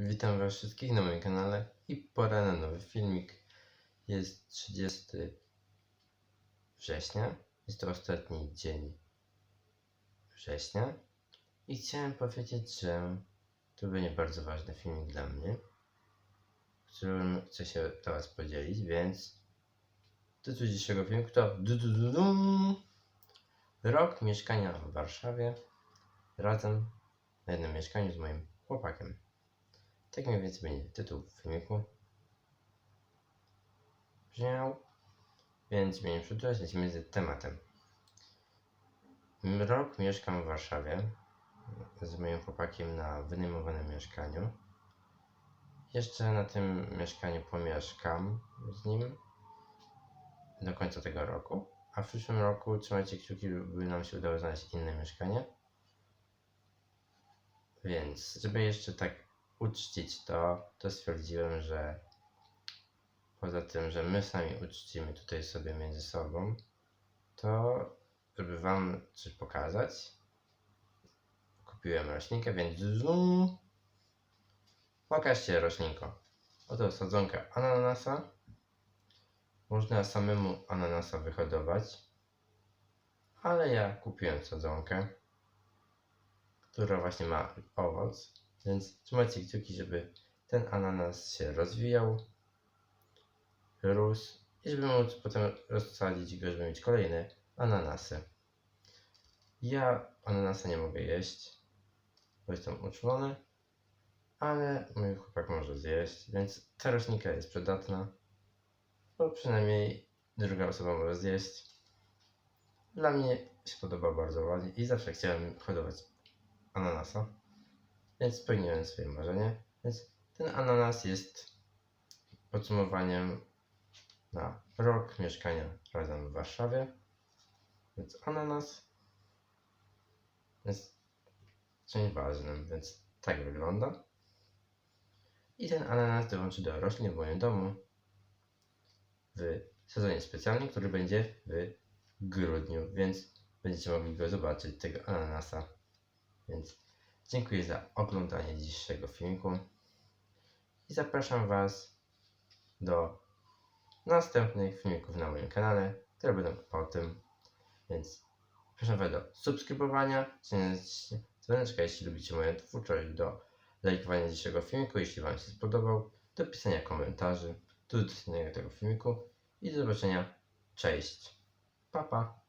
Witam Was wszystkich na moim kanale i pora na nowy filmik. Jest 30 września, jest to ostatni dzień września i chciałem powiedzieć, że to będzie bardzo ważny filmik dla mnie, którym chcę się teraz podzielić, więc tytuł dzisiejszego filmiku to. Rok mieszkania w Warszawie razem na jednym mieszkaniu z moim chłopakiem. Tak mniej więcej będzie tytuł filmiku. Brzmiał. Więc nie przedłużać, lecimy z tematem. Rok mieszkam w Warszawie z moim chłopakiem na wynajmowanym mieszkaniu. Jeszcze na tym mieszkaniu pomieszkam z nim do końca tego roku. A w przyszłym roku trzymajcie kciuki, by nam się udało znaleźć inne mieszkanie. Więc, żeby jeszcze tak uczcić to, to stwierdziłem, że poza tym, że my sami uczcimy tutaj sobie między sobą, to żeby Wam coś pokazać, kupiłem roślinkę, więc zoom. Pokażcie roślinko. Oto sadzonka ananasa. Można samemu ananasa wyhodować, ale ja kupiłem sadzonkę, która właśnie ma owoc, więc trzymajcie kciuki, żeby ten ananas się rozwijał, rósł i żeby móc potem rozsadzić go, żeby mieć kolejne ananasy. Ja ananasa nie mogę jeść, bo jestem uczulony, ale mój chłopak może zjeść, więc ta roślinka jest przydatna, bo przynajmniej druga osoba może zjeść. Dla mnie się podoba bardzo ładnie i zawsze chciałem hodować ananasa, więc spełniłem swoje marzenie. Więc ten ananas jest podsumowaniem na rok mieszkania razem w Warszawie. Więc ananas jest czymś ważnym, więc tak wygląda. I ten ananas dołączy do roślin w moim domu w sezonie specjalnym, który będzie w grudniu, więc będziecie mogli go zobaczyć, tego ananasa. Więc dziękuję za oglądanie dzisiejszego filmiku i zapraszam Was do następnych filmików na moim kanale, które będą o tym. Więc zapraszam Was do subskrybowania, dzwoneczka, jeśli lubicie moją twórczość, do lajkowania dzisiejszego filmiku, jeśli Wam się spodobał, do pisania komentarzy, do docenienia tego filmiku i do zobaczenia. Cześć. Pa, pa.